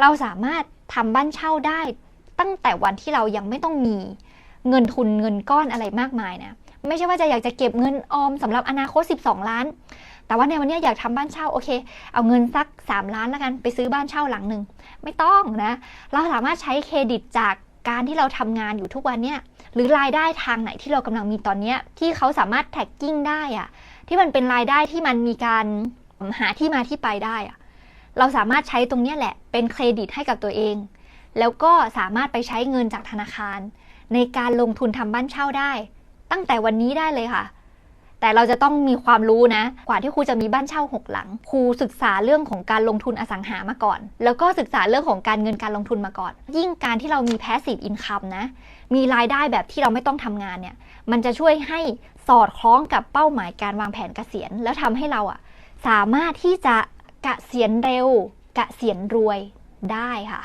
เราสามารถทำบ้านเช่าได้ ตั้งแต่วันที่เรายังไม่ต้องมีเงินทุนเงินก้อนอะไรมากมายนะไม่ใช่ว่าจะอยากจะเก็บเงินออมสำหรับอนาคต 12 ล้าน แต่ว่าในวันนี้อยากทำบ้านเช่าโอเค เอาเงินสัก 3 ล้านแล้วกันไปซื้อบ้านเช่าหลังหนึ่งไม่ต้องนะ เราสามารถใช้เครดิตจากการที่เราทำงานอยู่ทุกวันเนี่ยหรือรายได้ทางไหนที่เรากำลังมีตอนเนี้ที่เขาสามารถแท็กกิ้งได้อะที่มันเป็นรายได้ที่มันมีการหาที่มาที่ไปได้อะ เราสามารถใช้ตรงนี้แหละเป็นเครดิตให้กับตัวเอง แล้วก็สามารถไปใช้เงินจากธนาคาร ในการลงทุนทำบ้านเช่าได้ ตั้งแต่วันนี้ได้เลยค่ะ แต่เราจะต้องมีความรู้นะ กว่าที่ครูจะมีบ้านเช่าหกหลัง ครูศึกษาเรื่องของการลงทุนอสังหามาก่อน แล้วก็ศึกษาเรื่องของการเงินการลงทุนมาก่อน ยิ่งการที่เรามี passive income นะ มีรายได้แบบที่เราไม่ต้องทำงานเนี่ย มันจะช่วยให้สอดคล้องกับเป้าหมายการวางแผนเกษียณ แล้วทำให้เราอะสามารถที่จะ กะเสียนเร็วกะเสียนรวยได้ค่ะ